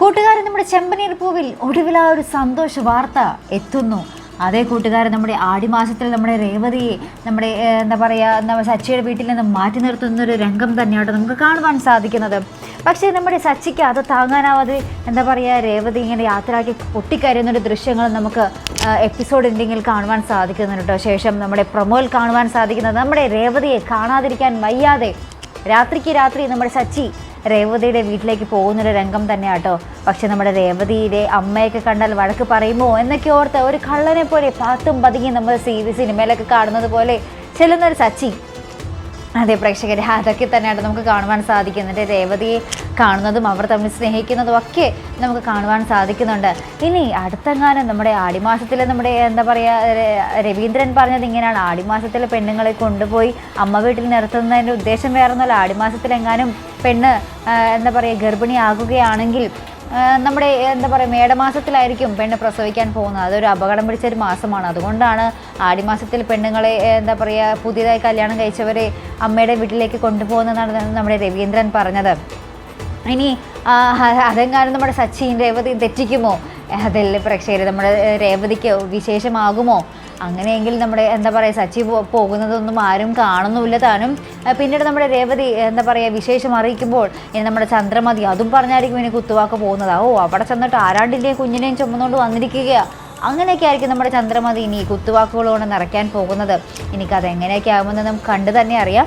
കൂട്ടുകാരൻ നമ്മുടെ ചെമ്പനീർ പൂവിൽ ഒടുവിൽ ആ ഒരു സന്തോഷ വാർത്ത എത്തുന്നു. അതേ കൂട്ടുകാരൻ നമ്മുടെ ആടിമാസത്തിൽ നമ്മുടെ രേവതിയെ നമ്മുടെ എന്താ പറയുക നമ്മുടെ സച്ചിയുടെ വീട്ടിൽ നിന്ന് മാറ്റി നിർത്തുന്ന ഒരു രംഗം തന്നെയാണ് നമുക്ക് കാണുവാൻ സാധിക്കുന്നത്. പക്ഷേ നമ്മുടെ സച്ചിക്ക് അത് താങ്ങാനാവാതെ എന്താ പറയുക രേവതി ഇങ്ങനെ യാത്രയാക്കി പൊട്ടിക്കരയുന്ന ഒരു ദൃശ്യങ്ങൾ നമുക്ക് എപ്പിസോഡ് ഉണ്ടെങ്കിൽ കാണുവാൻ സാധിക്കുന്നുണ്ട്. ശേഷം നമ്മുടെ പ്രൊമോയിൽ കാണുവാൻ സാധിക്കുന്നത് നമ്മുടെ രേവതിയെ കാണാതിരിക്കാൻ വയ്യാതെ രാത്രിക്ക് രാത്രി നമ്മുടെ സച്ചി രേവതിയുടെ വീട്ടിലേക്ക് പോകുന്നൊരു രംഗം തന്നെയാട്ടോ. പക്ഷെ നമ്മുടെ രേവതിയുടെ അമ്മയൊക്കെ കണ്ടാൽ വഴക്ക് പറയുമോ എന്നൊക്കെ ഓർത്ത് ഒരു കള്ളനെ പോലെ പാത്തും പതുങ്ങി നമ്മൾ സി വി സിനിമയിലൊക്കെ കാണുന്നത് പോലെ ചെല്ലുന്നൊരു സച്ചി. അതെ പ്രേക്ഷകരെ അതൊക്കെ തന്നെയാണ് നമുക്ക് കാണുവാൻ സാധിക്കുന്നുണ്ട്. രേവതിയെ കാണുന്നതും അവർ തമ്മിൽ സ്നേഹിക്കുന്നതും ഒക്കെ നമുക്ക് കാണുവാൻ സാധിക്കുന്നുണ്ട്. ഇനി അടുത്തെങ്ങാനും നമ്മുടെ ആടിമാസത്തിൽ നമ്മുടെ എന്താ പറയുക രവീന്ദ്രൻ പറഞ്ഞത് ഇങ്ങനെയാണ്. ആടിമാസത്തിലെ പെണ്ണുങ്ങളെ കൊണ്ടുപോയി അമ്മ വീട്ടിൽ നിർത്തുന്നതിന്റെ ഉദ്ദേശം വേറെ ഒന്നുമല്ല. ആടിമാസത്തിലെങ്ങാനും പെണ്ണ് എന്താ പറയുക ഗർഭിണിയാകുകയാണെങ്കിൽ നമ്മുടെ എന്താ പറയുക മേടമാസത്തിലായിരിക്കും പെണ്ണ് പ്രസവിക്കാൻ പോകുന്നത്. അതൊരു അപകടം പിടിച്ചൊരു മാസമാണ്. അതുകൊണ്ടാണ് ആടിമാസത്തിൽ പെണ്ണുങ്ങളെ എന്താ പറയുക പുതിയതായി കല്യാണം കഴിച്ചവരെ അമ്മയുടെ വീട്ടിലേക്ക് കൊണ്ടുപോകുന്നതാണ് നമ്മുടെ രവീന്ദ്രൻ പറഞ്ഞത്. ഇനി അതെങ്ങാനും നമ്മുടെ സച്ചിൻ രേവതി തെറ്റിക്കുമോ? അതല്ല പ്രേക്ഷകർ നമ്മുടെ രേവതിക്ക് വിശേഷമാകുമോ? അങ്ങനെയെങ്കിൽ നമ്മുടെ എന്താ പറയുക സച്ചി പോകുന്നതൊന്നും ആരും കാണുന്നുമില്ല താനും. പിന്നീട് നമ്മുടെ രേവതി എന്താ പറയുക വിശേഷം അറിയിക്കുമ്പോൾ ഇനി നമ്മുടെ ചന്ദ്രമതി അതും പറഞ്ഞായിരിക്കും ഇനി കുത്തുവാക്ക് പോകുന്നത്. ഓ അവിടെ ചെന്നിട്ട് ആരാണ്ടിന്റെയും കുഞ്ഞിനെയും ചുമന്നുകൊണ്ട് വന്നിരിക്കുകയാണ് അങ്ങനെയൊക്കെ ആയിരിക്കും നമ്മുടെ ചന്ദ്രമതി ഇനി കുത്തുവാക്കുകളോട് നിറയ്ക്കാൻ പോകുന്നത്. എനിക്കത് എങ്ങനെയൊക്കെ ആകുമെന്ന് നമുക്ക് കണ്ടു തന്നെ അറിയാം.